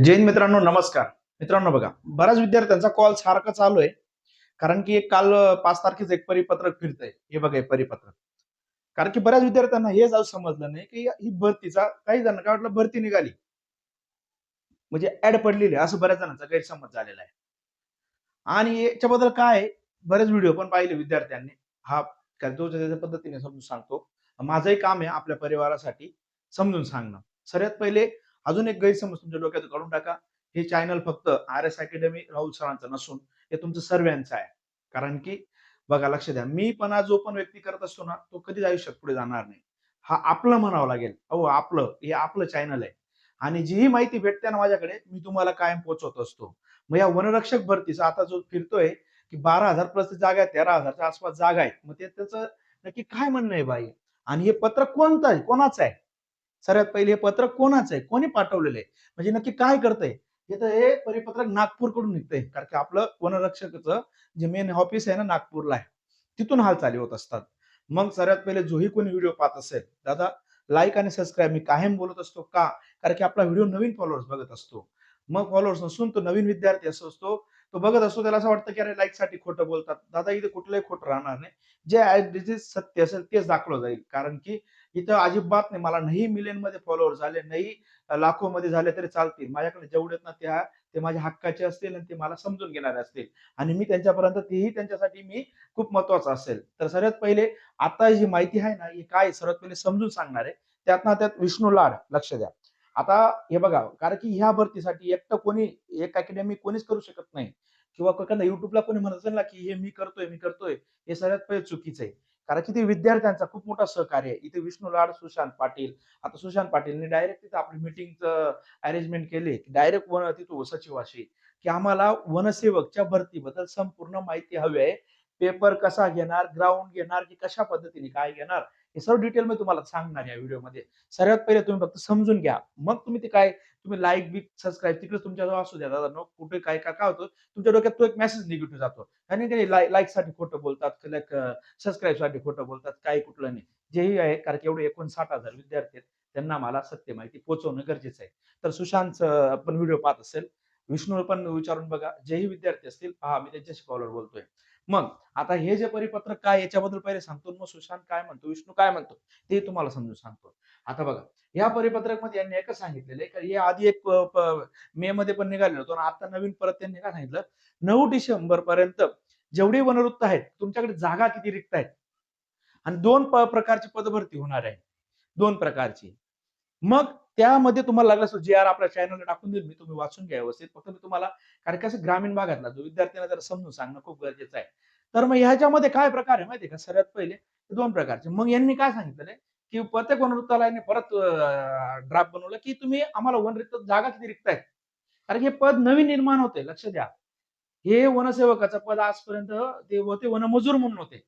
जैन मित्रांनो नमस्कार. मित्रांनो बघा बऱ्याच विद्यार्थ्यांचा कॉल सारखा चालू आहे. कारण की एक काल पाच तारखेच एक परिपत्रक फिरतंय. हे बघा हे परिपत्रक. कारण की बऱ्याच विद्यार्थ्यांना हे जाऊ समजलं नाही की ही भरतीचा काही जण काय वाटलं भरती निघाली. म्हणजे ऍड पडलेली असं बऱ्याच जणांचा गैरसमज झालेला आहे. आणि याच्याबद्दल काय आहे, बरेच व्हिडिओ पण पाहिले विद्यार्थ्यांनी. हा जो तो पद्धतीने समजून सांगतो. माझंही काम आहे आपल्या परिवारासाठी समजून सांगणं. सर्वात पहिले अजून एक गैरसमज तुमच्या डोक्यात काढून टाका. हे चॅनल फक्त आर एस अकॅडमी राहुल सरांचं नसून हे तुमचं सर्वांचं आहे. कारण की बघा लक्ष द्या. मी पण जो पण व्यक्ती करत असतो ना तो कधीच आयुष्यात पुढे जाणार नाही. हा आपलं म्हणावं लागेल. अहो आपलं हे आपलं चॅनल आहे. आणि जीही माहिती भेटते ना माझ्याकडे मी तुम्हाला कायम पोहोचवत असतो. मग या वनरक्षक भरतीचा आता जो फिरतोय की बारा हजार प्लस जागा आहे तेरा हजारच्या आसपास जागा आहेत. मग ते त्याचं नक्की काय म्हणणं आहे बाई? आणि हे पत्र कोणतं आहे? कोणाचं आहे? सर्वात पहिले हे पत्र कोणाचं आहे? कोणी पाठवलेलं आहे? म्हणजे नक्की काय करतंय? हे तर हे परिपत्रक नागपूरकडून निघतंय. कारण की आपलं वनरक्षकचं जे मेन ऑफिस आहे ना नागपूरला आहे तिथून हालचाली होत असतात. मग सर्वात पहिले जोही कोणी व्हिडिओ पाहत असेल दादा लाईक आणि सबस्क्राईब मी कायम बोलत असतो का? कारण की आपला व्हिडिओ नवीन फॉलोअर्स बघत असतो. मग फॉलोअर्स नसून तो नवीन विद्यार्थी असं असतो तो बघत असतो त्याला असं वाटतं की अरे लाईकसाठी खोटं बोलतात. दादा इथे कुठलंही खोटं राहणार नाही. जे as it सत्य असेल तेच दाखवलं जाईल. कारण की इथं अजिबात नाही मला नाही मिलियनमध्ये फॉलोअर झाले नाही लाखो मध्ये झाले तरी चालतील. माझ्याकडे जेवढे आहेत ना त्या ते माझ्या हक्काचे असतील आणि ते मला समजून घेणारे असतील. आणि मी त्यांच्यापर्यंत तेही त्यांच्यासाठी मी खूप महत्वाचं असेल. तर सर्वात पहिले आता जी माहिती आहे ना ही काय सर्वात पहिले समजून सांगणार आहे त्यात ना त्यात विष्णू लाड लक्ष द्या. आता हे बघा कारण की ह्या भरतीसाठी एकटं कोणी एक अकॅडमी कोणीच करू शकत नाही. किंवा एखादा युट्यूबला कोणी म्हणत असेल ना की हे मी करतोय मी करतोय हे सर्वात पहिले चुकीचं आहे. कारण की ते विद्यार्थ्यांचा खूप मोठा सहकार्य आहे. इथे विष्णू लाड सुशांत पाटील. आता सुशांत पाटीलने डायरेक्ट तिथं आपली मिटिंगचं अरेंजमेंट केले. डायरेक्ट वन तिथं सचिवाशी की आम्हाला वनसेवकच्या भरतीबद्दल संपूर्ण माहिती हवी आहे. पेपर कसा घेणार ग्राउंड घेणार की कशा पद्धतीने काय घेणार हे सर्व डिटेल मी तुम्हाला सांगणार या व्हिडिओमध्ये सर्वात पहिले तुम्ही फक्त समजून घ्या. मग तुम्ही ते काय तुम्ही लाईक बी सबस्क्राईब तिकडे तुमच्या असू द्या दादा. नो कुठे काय काय काय होतं तुमच्या डोक्यात तो एक मेसेज निगेटिव्ह जातो. आणि काही लाईकसाठी खोटं बोलतात लाईक सबस्क्राईबसाठी खोटं बोलतात काही कुठलं नाही. जेही आहे कारण की एवढे एकोणसाठ हजार विद्यार्थी आहेत त्यांना मला सत्य माहिती पोहोचवणं गरजेचं आहे. तर सुशांत पण व्हिडिओ पाहत असेल. विष्णू पण विचारून बघा. जेही विद्यार्थी असतील पहा मी त्यांच्याशी कॉलर बोलतोय. मग आता हे जे परिपत्रक काय याच्याबद्दल पहिले सांगतो. मग सुशांत काय म्हणतो विष्णू काय म्हणतो ते तुम्हाला समजून सांगतो. आता बघा या परिपत्रकमध्ये यांनी एकच सांगितलेलं आहे की हे आधी एक मे मध्ये पण निघालेलं होतं आणि आता नवीन परत त्यांनी काय सांगितलं? नऊ डिसेंबर पर्यंत जेवढी वनवृत्त आहेत तुमच्याकडे जागा किती रिक्त आहेत? आणि दोन प्रकारची पदभरती होणार आहे. दोन प्रकारची. मग त्यामध्ये तुम्हाला लागलं असं जे आर आपल्या चॅनलला टाकून देईल मी तुम्ही वाचून घ्या व्यवस्थित. फक्त मी तुम्हाला कारण कसं असं ग्रामीण भागातला जो विद्यार्थ्यांना जरा समजून सांगणं खूप गरजेचं आहे. तर मग ह्याच्यामध्ये काय प्रकार आहे माहितीये का? सर्वात पहिले दोन प्रकारचे. मग यांनी काय सांगितलेलं की प्रत्येक वनवृत्ताला परत ड्राफ्ट बनवलं की तुम्ही आम्हाला वनरिक्त जागा किती रिक्त आहेत कारण हे पद नवीन निर्माण होते लक्ष द्या. हे वनसेवकाचं पद आजपर्यंत ते होते वनमजूर म्हणून होते.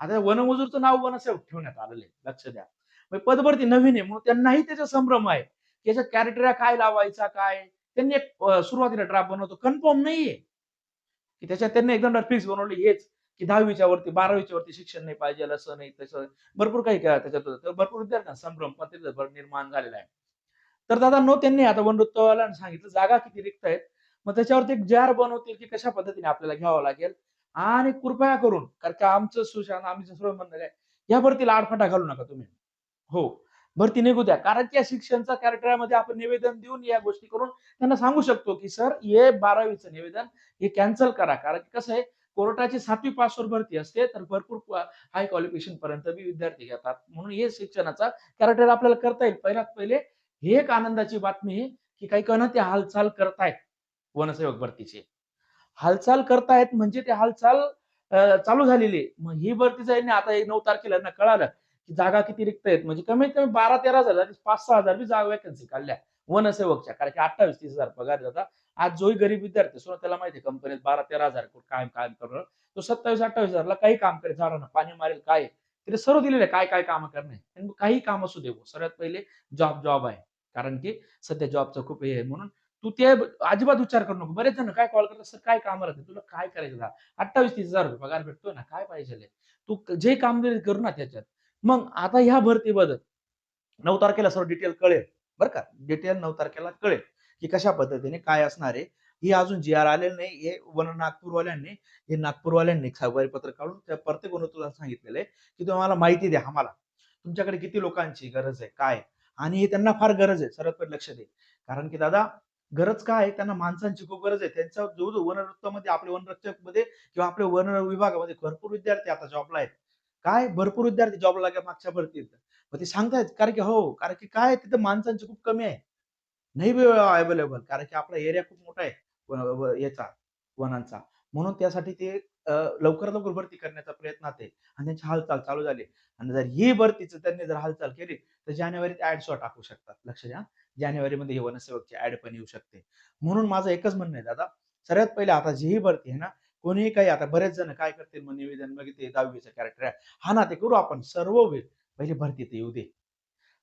आता वनमजूरचं नाव वनसेवक ठेवण्यात आलेलं आहे लक्ष द्या. पदभरती नवीन आहे म्हणून त्यांनाही त्याचा संभ्रम आहे. की याचा काय लावायचा काय? त्यांनी एक सुरुवातीला ड्राफ्ट बनवतो कन्फर्म नाहीये. की त्याच्यात त्यांनी एकदम फिक्स बनवली हेच. की दहावीच्या वरती बारावीच्या वरती शिक्षण नाही पाहिजे असं नाही तसं. भरपूर काही काय त्याच्यात होतं. तर भरपूर विद्यार्थ्यांना संभ्रम पण भर- निर्माण झालेला आहे. तर दादा नो त्यांनी आता वनवृत्तवाल्यांना सांगितलं जागा किती रिक्त आहेत? मग त्याच्यावरती एक जार बनवतील की कशा पद्धतीने आपल्याला घ्यावं लागेल? आणि कृपया करून कारण का आमचं सुशांत आम्ही सर्व म्हणणं आहे या भरतीला आडफाटा घालू नका तुम्ही. हो. भरती निघू द्या. कारण की या शिक्षणचा कॅरेक्टरमध्ये आपण निवेदन देऊन या गोष्टी करून त्यांना सांगू शकतो की सर हे बारावीचं निवेदन हे कॅन्सल करा. कारण की कसं आहे कोर्टाची सातवी पासवर भरती असते तर भरपूर हाय क्वालिफिकेशन पर्यंत बी विद्यार्थी घेतात. म्हणून हे शिक्षणाचा कॅरेक्टर आपल्याला करता येईल. पहिल्यात पहिले ही एक आनंदाची बातमी आहे की काही कण ते हालचाल करतायत वनसेवक भरतीचे. हालचाल करतायत म्हणजे ते हालचाल चालू झालेली मग ही भरती यांनी आता एक नऊ तारखेला यांना कळालं की जागा किती रिक्त आहेत. म्हणजे कमीत कमी बारा तेरा हजार पाच सहा हजार बी जागा वॅकन्सी काढल्या. वनसेवकच्या कारण की अठ्ठावीस तीस हजार पगार जातात आज जोही गरीब विद्यार्थी सुद्धा त्याला माहिती आहे कंपनीत बारा तेरा हजार काय काम करणार. तो सत्तावीस अठ्ठावीस हजारला काही काम करेल झाडांना पाणी मारेल काय? तिथे सर्व दिलेलं आहे. काय काय काम करणे काही काम असू दे सगळ्यात सर्वात पहिले जॉब जॉब आहे. कारण की सध्या जॉबचं खूप हे आहे म्हणून. तू ते अजिबात विचार करू नको. बरेच जण काय कॉल करतात? सर काय काम राहते तुला काय करायचं अठ्ठावीस तीस हजार रुपये पगार भेटतोय ना? काय पाहिजे तू जे काम करू ना त्याच्यात. मग आता ह्या भरतीबद्दल. नऊ तारखेला सर्व डिटेल कळेल. बरं का? डिटेल नऊ तारखेला कळेल की कशा पद्धतीने काय असणार आहे. ही अजून जी आर आलेलं नाही हे वन नागपूरवाल्यांनी हे नागपूरवाल्यांनी पत्र काढून त्या प्रत्येक तुला सांगितलेलं आहे की तुम्हाला माहिती द्या आम्हाला. तुमच्याकडे किती लोकांची गरज आहे काय आणि हे त्यांना फार गरज आहे सर्वात लक्ष दे. कारण की दादा गरज काय आहे? त्यांना माणसांची खूप गरज आहे. त्यांचा जो जो वनरक्षकामध्ये आपले वनरक्षकमध्ये किंवा आपल्या वन विभागामध्ये भरपूर विद्यार्थी आता जॉबला आहेत. काय? भरपूर विद्यार्थी जॉबला लागल्या मागच्या भरतीत. मग ते सांगतायत कारण की हो कारण की काय तिथं माणसांची खूप कमी आहे. नाही वेळ अवेलेबल कारण की आपला एरिया खूप मोठा आहे याचा वनांचा. म्हणून त्यासाठी ते लवकर लवकरात लवकर भरती करण्याचा प्रयत्न आहे आणि त्यांची हालचाल चालू झाली. आणि जर ही भरतीचं त्यांनी जर हालचाल केली तर जानेवारीत ऍड सुद्धा टाकू शकतात. लक्ष द्या. जानेवारीमध्ये हे वनसेवकची ऍड पण येऊ शकते. म्हणून माझं एकच म्हणणं आहे दादा. सर्वात पहिले आता जी ही भरती आहे ना कोणीही काही आता बरेच जण काय करतील मग निवेदन मग ते दहावीचं कॅरेक्टर आहे. हा ना ते करू आपण. सर्व होईल पहिले भरती ते येऊ दे.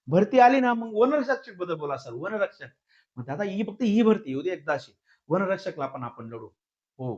भरती आली ना मग वनरक्षकबद्दल बोला सर वनरक्षक. मग दादा ही फक्त ही भरती येऊ दे एकदा अशी. वनरक्षकला पण आपण लढू. हो.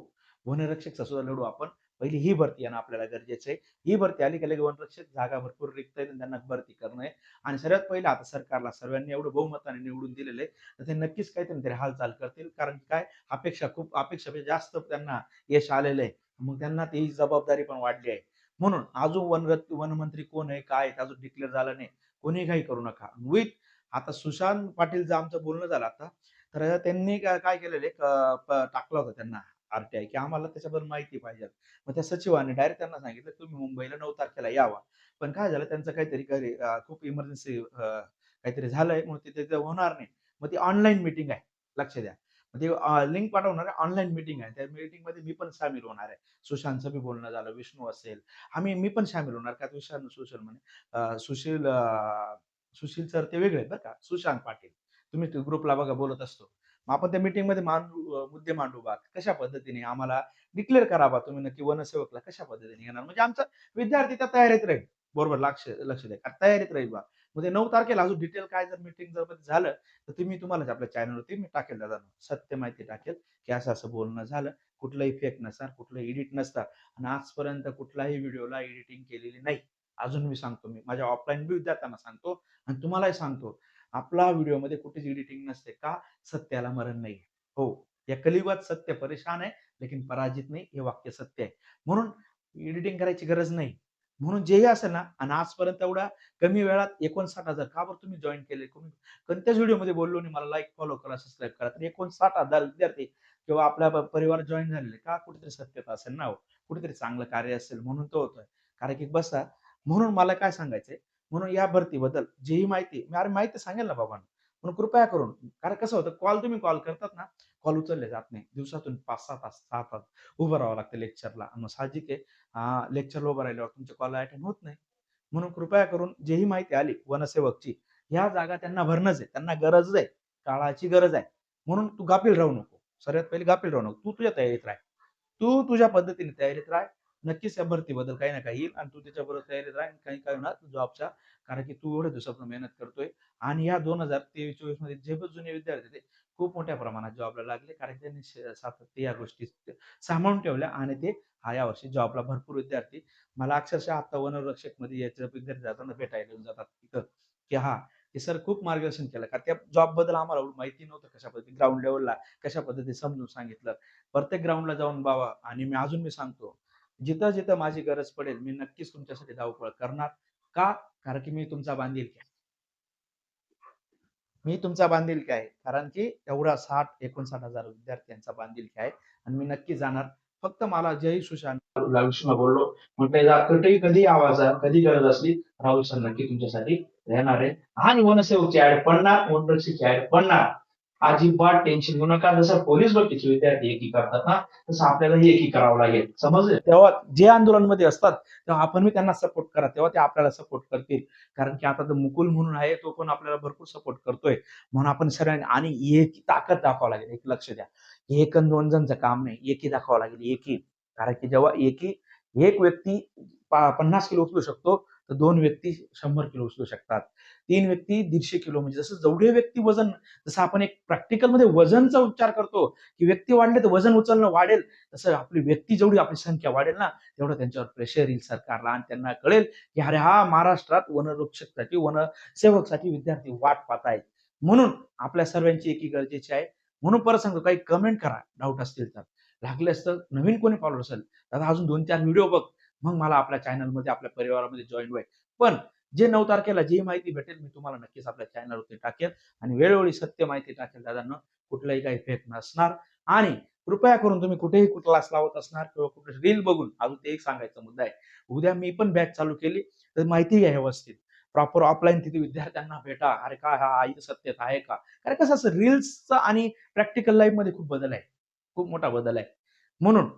वनरक्षक सुद्धा लढू आपण. पहिली ही भरती येणं आपल्याला गरजेचं आहे. ही भरती आली की लगेच वनरक्षक जागा भरपूर रिक्त आहे त्यांना भरती करणं आहे. आणि सर्वात पहिलं आता सरकारला सर्वांनी एवढं बहुमताने निवडून दिलेलं आहे तर ते नक्कीच काहीतरी तरी हालचाल करतील. कारण काय? अपेक्षा खूप अपेक्षापेक्षा म्हणजे जास्त त्यांना यश आलेलं आहे. मग त्यांना ती जबाबदारी पण वाढली आहे. म्हणून अजून वन वनमंत्री कोण आहे काय अजून डिक्लेअर झालं नाही. कोणी काही करू नका. विथ आता सुशांत पाटीलचं आमचं बोलणं झालं आता तर त्यांनी काय केलेलं आहे टाकलं होतं त्यांना आरटीआय की आम्हाला त्याच्याबद्दल माहिती पाहिजे. मग त्या सचिवाने डायरेक्ट त्यांना सांगितलं तुम्ही मुंबईला नऊ तारखेला यावा. पण काय झालं त्यांचं काहीतरी खूप इमर्जन्सी काहीतरी झालंय म्हणून ते तिथे होणार नाही. मग ती ऑनलाईन मिटिंग आहे लक्ष द्या. म्हणजे, ते लिंक पाठवणार आहे. ऑनलाईन मीटिंग आहे. त्या मिटिंगमध्ये मी पण सामील होणार आहे. सुशांतचं बी बोलणं झालं विष्णू असेल. आम्ही मी पण सामील होणार का सुशांत सुशील म्हणे सुशील सुशील सर ते वेगळे आहेत बरं का. सुशांत पाटील. तुम्ही ग्रुपला बघा बोलत असतो. मग आपण त्या मीटिंगमध्ये मांडू मुद्दे मांडू बा. कशा पद्धतीने आम्हाला डिक्लेअर करा बा तुम्ही नक्की वनसेवकला कशा पद्धतीने येणार म्हणजे आमचा विद्यार्थी त्या तयारीत राहील. बरोबर लक्ष लक्ष द्या. का तयारीत राहील बा. म्हणजे नऊ तारखेला अजून डिटेल काय जर मीटिंग जर झालं तर तुम्ही तुम्हाला आपल्या चॅनलवरती मी टाकेल दादा. सत्य माहिती टाकेल की असं असं बोलणं झालं. कुठलंही फेक नसणार कुठलंही एडिट नसतात आणि आजपर्यंत कुठलाही व्हिडिओला एडिटिंग केलेली नाही. अजून मी सांगतो मी. माझ्या ऑफलाईन बी विद्यार्थ्यांना सांगतो आणि तुम्हालाही सांगतो. आपला व्हिडिओमध्ये कुठेच एडिटिंग नसते का? सत्याला मरण नाही हो या कलियुगात सत्य परेशान आहे लेकिन पराजित नाही हे वाक्य सत्य आहे. म्हणून एडिटिंग करायची गरज नाही. म्हणून जेही असेल ना आणि आजपर्यंत एवढा कमी वेळात एकोणसाठ हजार का बरं तुम्ही जॉईन केले? कोणी कोणत्याच व्हिडिओमध्ये बोललो नाही मला लाईक फॉलो करा सबस्क्राईब करा. तर एकोणसाठ हजार विद्यार्थी किंवा आपल्या परिवार जॉईन झालेले का कुठेतरी सत्यता असेल ना हो? कुठेतरी चांगलं कार्य असेल म्हणून तो होतोय. कारण की बसा म्हणून मला काय सांगायचंय? म्हणून या भरतीबद्दल जेही माहिती मी अरे माहिती सांगेल ना बाबांना. म्हणून कृपया करून कारण कसं होतं कॉल तुम्ही कॉल करतात ना कॉल उचलले जात नाही. दिवसातून पाच सहा तास सहा तास उभं राहावं लागतं लेक्चरला. मग साहजिक आहे. लेक्चरला उभं राहिल्यावर तुमचे कॉल अटेंड होत नाही. म्हणून कृपया करून जेही माहिती आली वनसेवकची ह्या जागा त्यांना भरणंच आहे. त्यांना गरज आहे. काळाची गरज आहे. म्हणून तू गाफील राहू नको. सर्वात पहिले गाफील राहू नको. तू तुझ्या तयारीत राह. तू तुझ्या पद्धतीने तयारीत राह. नक्कीच या भरतीबद्दल काही ना काही येईल आणि तू त्याच्याबरोबर तयारीत राह आणि काही काय होणार जॉबच्या. कारण की तू एवढ्या दिवसापासून मेहनत करतोय. आणि या दोन हजार तेवीस चोवीसमध्ये जे पण जुने विद्यार्थी खूप मोठ्या प्रमाणात जॉबला लागले. कारण त्यांनी सातत्य या गोष्टी सांभाळून ठेवल्या आणि ते हा या वर्षी जॉबला भरपूर विद्यार्थी मला अक्षरशः आता वनरक्षकमध्ये याच्या विद्यार्थी जाताना भेटायला येऊन जातात तिथं. की हा की सर खूप मार्गदर्शन केलं. कारण त्या जॉबबद्दल आम्हाला माहिती नव्हतं कशा पद्धती ग्राउंड लेवलला कशा पद्धतीने समजून सांगितलं. प्रत्येक ग्राउंडला जाऊन बाबा आणि मी अजून मी सांगतो जिथं जिथं माझी गरज पडेल मी नक्कीच तुमच्यासाठी धावपळ करणार का? कारण की मी तुमचा बांधील घ्या मी तुमचा बांधिलकी आहे. कारण की एवढा साठ एकोणसाठ हजार विद्यार्थ्यांचा बांधील आहे. आणि मी नक्की जाणार. फक्त मला जय सुशांत विष्णू बोललो. म्हटलं जा कधी कधी आवाज कधी गरज असली? राहुल सर नक्की तुमच्यासाठी राहणार आहे. आणि वनसेवकची ऍड पडणार वनरक्षीची ऍड पडणार. अजिबात टेन्शन घेऊ नका. जसं पोलीस भरतीचे विद्यार्थी एकी करतात ना तसं आपल्याला ही एकी करावं लागेल. समजले? तेव्हा जे आंदोलनमध्ये असतात तेव्हा आपण मी त्यांना सपोर्ट करा. तेव्हा ते आपल्याला सपोर्ट करतील. कारण की आता मुकुल म्हणून आहे तो पण आपल्याला भरपूर सपोर्ट करतोय. म्हणून आपण सर्वांनी आणि एक ताकद दाखवावं लागेल. एक लक्ष द्या. एक आणि दोन जणचं काम नाही. एकी दाखवावं लागेल. एकी. कारण की जेव्हा एकी एक व्यक्ती पन्नास किलो उचलू शकतो तर दोन व्यक्ती शंभर किलो उचलू शकतात. तीन व्यक्ती दीडशे किलो म्हणजे जसं जेवढे व्यक्ती वजन जसं आपण एक प्रॅक्टिकलमध्ये वजनचा उच्चार करतो की व्यक्ती वाढले तर वजन उचलणं वाढेल तसं आपली व्यक्ती जेवढी आपली संख्या वाढेल ना तेवढं त्यांच्यावर प्रेशर येईल सरकारला आणि त्यांना कळेल की अरे हा महाराष्ट्रात वनरक्षकसाठी वनसेवकसाठी विद्यार्थी वाट पाहत आहेत म्हणून आपल्या सर्वांची एकी गरजेची आहे. म्हणून परत सांगतो काही कमेंट करा. डाऊट असतील तर. लागले तर नवीन कोणी फॉलोअर असेल दादा अजून दोन चार व्हिडिओ बघ. मग मला आपल्या चॅनलमध्ये आपल्या परिवारामध्ये जॉईन व्हाय पण जे नऊ तारखेला जी माहिती भेटेल मी तुम्हाला नक्कीच आपल्या चॅनलवरती टाकेल. आणि वेळोवेळी सत्य माहिती टाकेल दादांना. कुठलाही काही फेक नसणार. आणि कृपया करून तुम्ही कुठेही क्लास लावत असणार किंवा कुठे रील बघून अजून ते एक सांगायचा मुद्दा आहे. उद्या मी पण बॅच चालू केली तर माहिती घ्या व्यवस्थित. प्रॉपर ऑफलाईन तिथे विद्यार्थ्यांना भेटा. अरे काय हा आई सत्यत आहे का? कारण कसं असं रील्सचा आणि प्रॅक्टिकल लाईफमध्ये खूप बदल आहे. खूप मोठा बदल आहे. म्हणून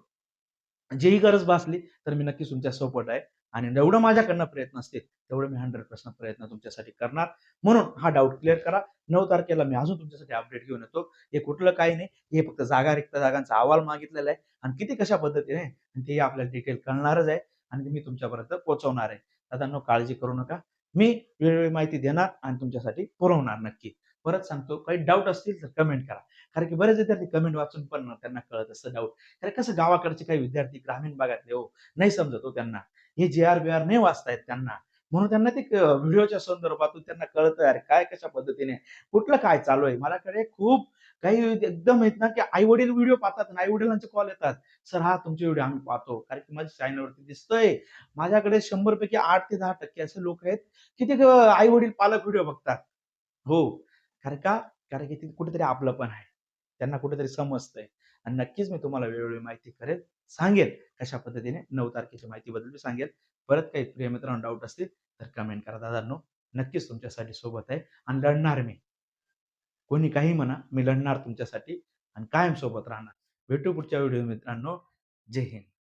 जेही गरज भासली तर मी नक्कीच तुमच्यासोबत आहे. आणि जेवढं माझ्याकडनं प्रयत्न असतील तेवढं मी हंड्रेड पर्सेंट प्रयत्न तुमच्यासाठी करणार. म्हणून हा डाऊट क्लिअर करा. नऊ तारखेला मी अजून तुमच्यासाठी अपडेट घेऊन येतो. हे कुठलं काही नाही. हे फक्त जागा रिक्त जागांचा अहवाल मागितलेला आहे. आणि किती कशा पद्धतीने आणि ते आपल्याला डिटेल कळणारच आहे. आणि मी तुमच्यापर्यंत पोहोचवणार आहे. दादांनो काळजी करू नका. मी वेळोवेळी माहिती देणार आणि तुमच्यासाठी पुरवणार नक्की. परत सांगतो काही डाऊट असतील तर कमेंट करा. कारण की बरेच विद्यार्थी कमेंट वाचून पण त्यांना कळत असतं डाऊट कारण कसं गावाकडचे काही विद्यार्थी ग्रामीण भागातले हो नाही समजत हो त्यांना. हे जे आर बी आर नाही वाचतायत त्यांना. म्हणून त्यांना ते व्हिडिओच्या संदर्भातून त्यांना कळतं अरे काय कशा पद्धतीने? कुठलं काय चालू आहे? मलाकडे खूप काही एकदम आहेत ना की आई वडील व्हिडिओ पाहतात आणि आई वडिलांचे कॉल येतात. सर हा तुमचे व्हिडिओ आम्ही पाहतो. कारण की माझ्या चॅनलवरती दिसतंय. माझ्याकडे शंभर पैकी आठ ते दहा टक्के असे लोक आहेत की ते आई वडील पालक व्हिडिओ बघतात. हो. कारण का? कारण की ते कुठेतरी आपलं पण आहे. त्यांना कुठेतरी समजतंय. आणि नक्कीच मी तुम्हाला वेळोवेळी माहिती करेल सांगेल कशा पद्धतीने नऊ तारखेची माहितीबद्दल मी सांगेल. परत काही प्रिय मित्रांनो डाऊट असतील तर कमेंट करा. दादांनो नक्कीच तुमच्यासाठी सोबत आहे आणि लढणार मी. कोणी काही म्हणा मी लढणार तुमच्यासाठी आणि कायम सोबत राहणार. भेटू पुढच्या व्हिडिओ मित्रांनो. जय हिंद.